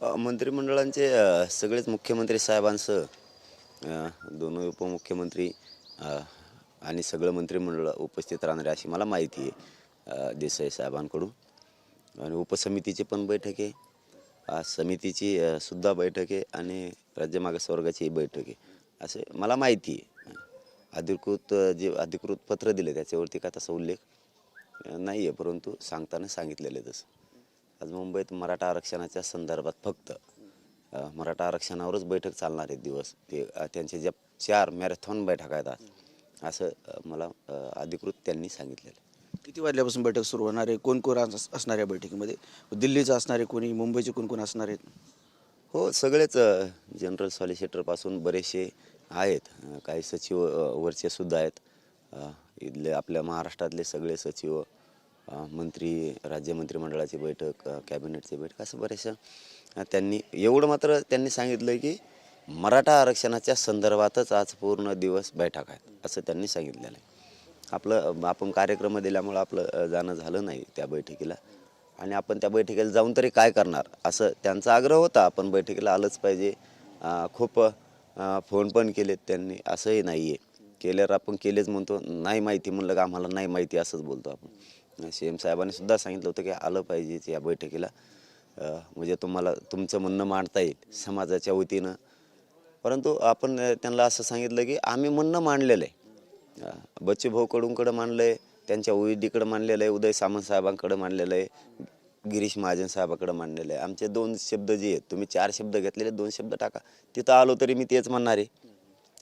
मंत्रिमंडळांचे सगळेच मुख्यमंत्री साहेबांसह दोन उपमुख्यमंत्री आणि सगळं मंत्रिमंडळ उपस्थित राहणार आहे अशी मला माहिती आहे देसाई साहेबांकडून. आणि उपसमितीची पण बैठक आहे. समितीची सुद्धा बैठक आहे आणि राज्य मागासवर्गाची बैठक आहे. असे मला माहिती आहे. अधिकृत जे अधिकृत पत्र दिले त्याच्यावरती का तसा उल्लेख नाही आहे परंतु सांगताना सांगितलेलं आहे तसं. आज मुंबईत मराठा आरक्षणाच्या संदर्भात फक्त मराठा आरक्षणावरच बैठक चालणार आहे दिवस. ते त्यांचे ज्या चार मॅरेथॉन बैठका आहेत आज असं मला अधिकृत त्यांनी सांगितलेलं आहे. किती वाजल्यापासून बैठक सुरू होणार आहे? कोण कोण अस- असणार आहे बैठकीमध्ये? दिल्लीचं असणार आहे कोणी? मुंबईचे कोण कोण असणार आहेत? हो सगळेच जनरल सॉलिसिटरपासून बरेचसे आहेत. काही सचिव वरचे सुद्धा आहेत. इथले आपल्या महाराष्ट्रातले सगळे सचिव मंत्री राज्य मंत्रिमंडळाची बैठक कॅबिनेटची बैठक असं बऱ्याचशा त्यांनी एवढं मात्र त्यांनी सांगितलं की मराठा आरक्षणाच्या संदर्भातच आज पूर्ण दिवस बैठक आहेत असं त्यांनी सांगितलेलं आहे. आपलं आपण कार्यक्रम दिल्यामुळं आपलं जाणं झालं नाही त्या बैठकीला. आणि आपण त्या बैठकीला जाऊन तरी काय करणार असं त्यांचा आग्रह होता. आपण बैठकीला आलंच पाहिजे. खूप फोन पण केलेत त्यांनी असंही नाही आहे केल्यावर आपण केलेच म्हणतो नाही माहिती म्हणलं का आम्हाला नाही माहिती असंच बोलतो आपण. सी एम साहेबांनी सुद्धा सांगितलं होतं की आलं पाहिजे या बैठकीला. म्हणजे तुम्हाला तुमचं म्हणणं मांडता येईल समाजाच्या वतीनं. परंतु आपण त्यांना असं सांगितलं की आम्ही म्हणणं मांडलेलं आहे. बच्चू भाऊकडूंकडं मांडलं आहे त्यांच्या ओईडीकडं मांडलेलं आहे उदय सामंत साहेबांकडं मांडलेलं आहे गिरीश महाजन साहेबाकडं मांडलेलं आहे. आमचे दोन शब्द जे आहेत तुम्ही चार शब्द घेतलेले दोन शब्द टाका. तिथं आलो तरी मी तेच म्हणणार आहे.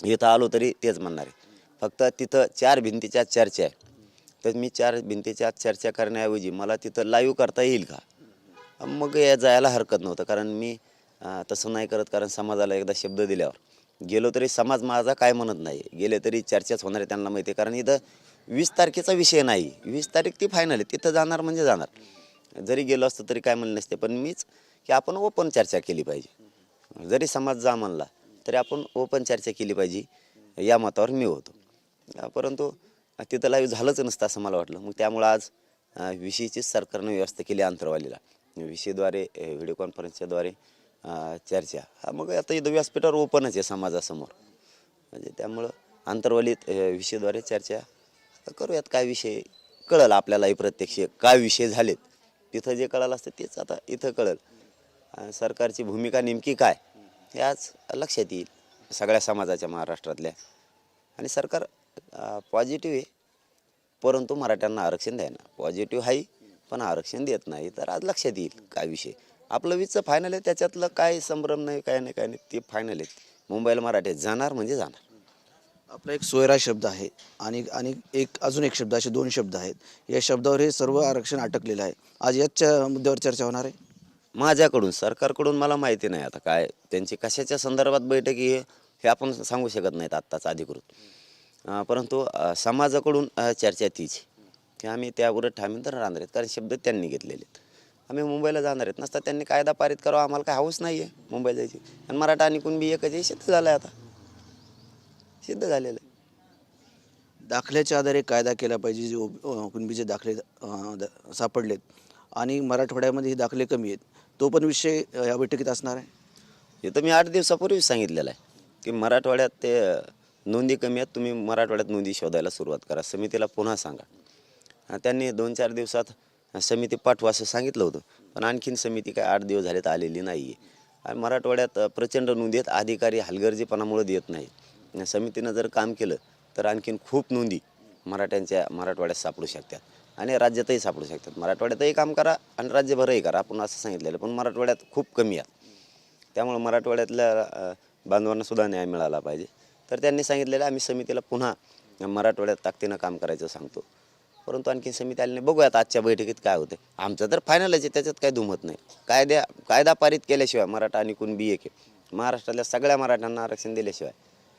इथं आलो तरी तेच म्हणणार आहे. फक्त तिथं चार भिंतीच्या चर्चा आहे. तर मी चार भिंतीच्या चर्चा करण्याऐवजी मला तिथं लाईव्ह करता येईल का? मग या जायला हरकत नव्हतं कारण मी तसं नाही करत कारण समाजाला एकदा शब्द दिल्यावर. गेलो तरी समाज माझा काय म्हणत नाही. गेले तरी चर्चाच होणार आहे त्यांना माहिती आहे कारण इथं वीस तारखेचा विषय नाही. वीस तारीख ती फायनल आहे. तिथं जाणार म्हणजे जाणार. जरी गेलो असतो तरी काय म्हणलं नसते पण मीच की आपण ओपन चर्चा केली पाहिजे. जरी समाज जा म्हणला तरी आपण ओपन चर्चा केली पाहिजे. या मतावर मी होतो. परंतु तिथं लाईव्ह झालंच नसतं असं मला वाटलं. मग त्यामुळं आज विषयीची सरकारनं व्यवस्था केली अंतरवालीला विषयद्वारे व्हिडिओ कॉन्फरन्सच्याद्वारे चर्चा. हा मग आता इथं व्यासपीठावर ओपनच आहे समाजासमोर. म्हणजे त्यामुळं आंतरवालीत विषयद्वारे चर्चा. करूयात काय विषय कळलं आपल्यालाही प्रत्यक्ष. काय विषय झालेत? तिथं जे कळालं असतं तेच आता इथं कळलं. सरकारची भूमिका नेमकी काय? हे आज लक्षात येईल सगळ्या समाजाच्या महाराष्ट्रातल्या. आणि सरकार पॉझिटिव्ह आहे. परंतु मराठ्यांना आरक्षण द्यायना पॉझिटिव्ह आहे पण आरक्षण देत नाही तर आज लक्षात येईल काय विषय. आपलं वीजचं फायनल आहे त्याच्यातलं काय संभ्रम नाही काय नाही काय नाही ते फायनल आहे मुंबईला मराठी जाणार म्हणजे जाणार. आपला एक सोयरा शब्द आहे आणि आणि एक अजून एक शब्द असे दोन शब्द आहेत. या शब्दावर हे सर्व आरक्षण अटकलेलं आहे. आज याच च- मुद्द्यावर चर्चा होणार आहे? माझ्याकडून सरकारकडून मला माहिती नाही आता काय. त्यांची कशाच्या संदर्भात बैठकी हे आपण सांगू शकत नाहीत आत्ताच अधिकृत. परंतु समाजाकडून चर्चा तीच की आम्ही त्यावर ठामीन तर राहणार आहेत. कारण शब्द त्यांनी घेतलेले आहेत. आम्ही मुंबईला जाणार आहेत. नसता त्यांनी कायदा पारित करावा. आम्हाला काय हाऊस नाही आहे मुंबईला जायची. आणि मराठा आणि कुणबी एकच आहे. सिद्ध झालं आहे आता. सिद्ध झालेलं आहे. दाखल्याच्या आधारे कायदा केला पाहिजे. जे कुणबीचे दाखले द- सापडलेत. आणि मराठवाड्यामध्ये हे दाखले कमी आहेत. तो पण विषय या बैठकीत असणार आहे? हे तर मी आठ दिवसापूर्वीच सांगितलेलं आहे. की मराठवाड्यात ते नोंदी कमी आहेत तुम्ही मराठवाड्यात नोंदी शोधायला सुरुवात करा. समितीला पुन्हा सांगा. त्यांनी दोन चार दिवसात समिती पाठवा असं सांगितलं होतं पण आणखीन समिती काय आठ दिवस झालेत आलेली नाही आहे आणि मराठवाड्यात प्रचंड नोंदी आहेत अधिकारी हलगर्जीपणामुळे देत नाही समितीनं जर काम केलं तर आणखीन खूप नोंदी मराठ्यांच्या मराठवाड्यात सापडू शकतात. आणि राज्यातही सापडू शकतात. मराठवाड्यातही काम करा आणि राज्यभरही करा आपण असं सांगितलेलं पण मराठवाड्यात खूप कमी आहेत. त्यामुळे मराठवाड्यातल्या बांधवांनासुद्धा न्याय मिळाला पाहिजे. तर त्यांनी सांगितलेलं आम्ही समितीला पुन्हा मराठवाड्यात ताकदीनं काम करायचं सांगतो. परंतु आणखी समिती आली नाही. बघूयात आजच्या बैठकीत काय होते आमचं तर फायनलच आहे त्याच्यात काय दुमत नाही. कायद्या कायदा पारित केल्याशिवाय मराठा आणि कुणबी एक आहे महाराष्ट्रातल्या सगळ्या मराठ्यांना आरक्षण दिल्याशिवाय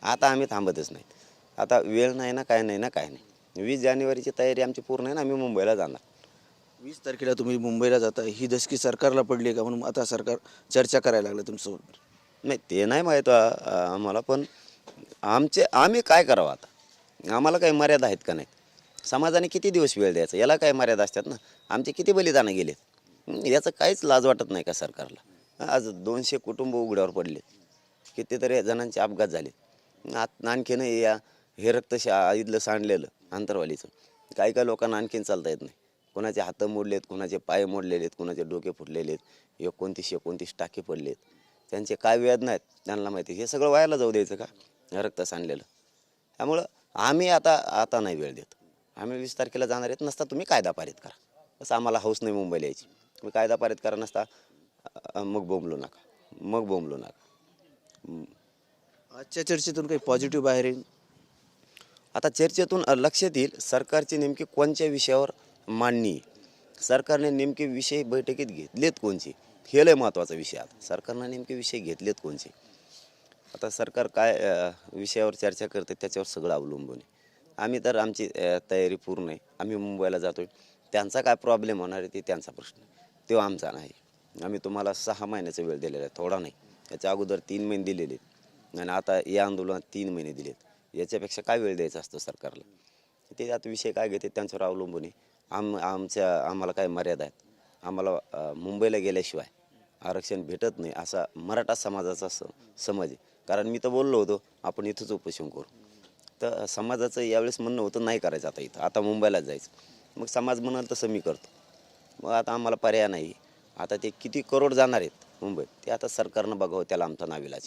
आता आम्ही थांबतच नाही. आता वेळ नाही ना काय नाही ना काय नाही. वीस जानेवारीची तयारी आमची पूर्ण आहे ना आम्ही मुंबईला जाणार. वीस तारखेला तुम्ही मुंबईला जाता ही दसकी सरकारला पडली आहे का? म्हणून आता सरकार चर्चा करायला लागलं तुमच्यासोबत. नाही ते नाही माहीत आम्हाला पण आमचे आम्ही काय करावं आता? आम्हाला काही मर्यादा आहेत का नाही समाजाने किती दिवस वेळ द्यायचा? याला काय मर्यादा असतात ना? आमचे किती बलिदानं गेलेत? याचं काहीच लाज वाटत नाही का सरकारला? आज दोनशे कुटुंब उघड्यावर पडले कितीतरी जणांचे अपघात झाले आत आणखीन या हे रक्त शा इथलं सांडलेलं आंतरवालीचं काही काही लोकांना आणखीन चालता येत नाही. कोणाचे हात मोडलेत कोणाचे पाय मोडलेले आहेत कोणाचे डोके फुटलेले आहेत एकोणतीस एकोणतीस टाके पडलेत. त्यांचे काय वेदना आहेत? त्यांना माहिती हे सगळं व्हायला जाऊ द्यायचं का? रक्त सांडलेलं त्यामुळं आम्ही आता आता नाही वेळ देत. आम्ही वीस तारखेला जाणार आहेत नसता तुम्ही कायदा पारित करा. असं आम्हाला हौस नाही मुंबईला यायची. तुम्ही कायदा पारित करा नसता मग बोंबलू नका. मग बोंबलू नका. आजच्या चर्चेतून काही पॉझिटिव्ह बाहेर येईल? आता चर्चेतून लक्षात येईल सरकारची नेमकी कोणत्या विषयावर मांडणी. सरकारने नेमके विषय बैठकीत घेतलेत कोणचे? हे लय महत्त्वाचा विषय आता. सरकारनं नेमके विषय घेतलेत कोणचे? आता सरकार काय विषयावर चर्चा करते त्याच्यावर सगळं अवलंबून आहे. आम्ही तर आमची तयारी पूर्ण आहे. आम्ही मुंबईला जातोय. त्यांचा काय प्रॉब्लेम होणार आहे ते त्यांचा प्रश्न तो आमचा नाही. आम्ही तुम्हाला सहा महिन्याचा वेळ दिलेला आहे. थोडा नाही. याच्या अगोदर तीन महिने दिलेले आहेत. आणि आता या आंदोलनात तीन महिने दिलेत. याच्यापेक्षा काय वेळ द्यायचा असतो सरकारला? ते आता विषय काय घेते त्यांच्यावर अवलंबून आहे. आम आमच्या आम्हाला काय मर्यादा आहेत? आम्हाला मुंबईला गेल्याशिवाय आरक्षण भेटत नाही असा मराठा समाजाचा स समज आहे. कारण मी तर बोललो होतो आपण इथंच उपोषण करू. तर समाजाचं यावेळेस म्हणणं होतं नाही करायचं आता इथं. आता मुंबईलाच जायचं. मग समाज म्हणाल तसं मी करतो. मग आता आम्हाला पर्याय नाही. आता ते किती करोड जाणार आहेत मुंबईत ते आता सरकारनं बघावं त्याला आमचा नाविलाच.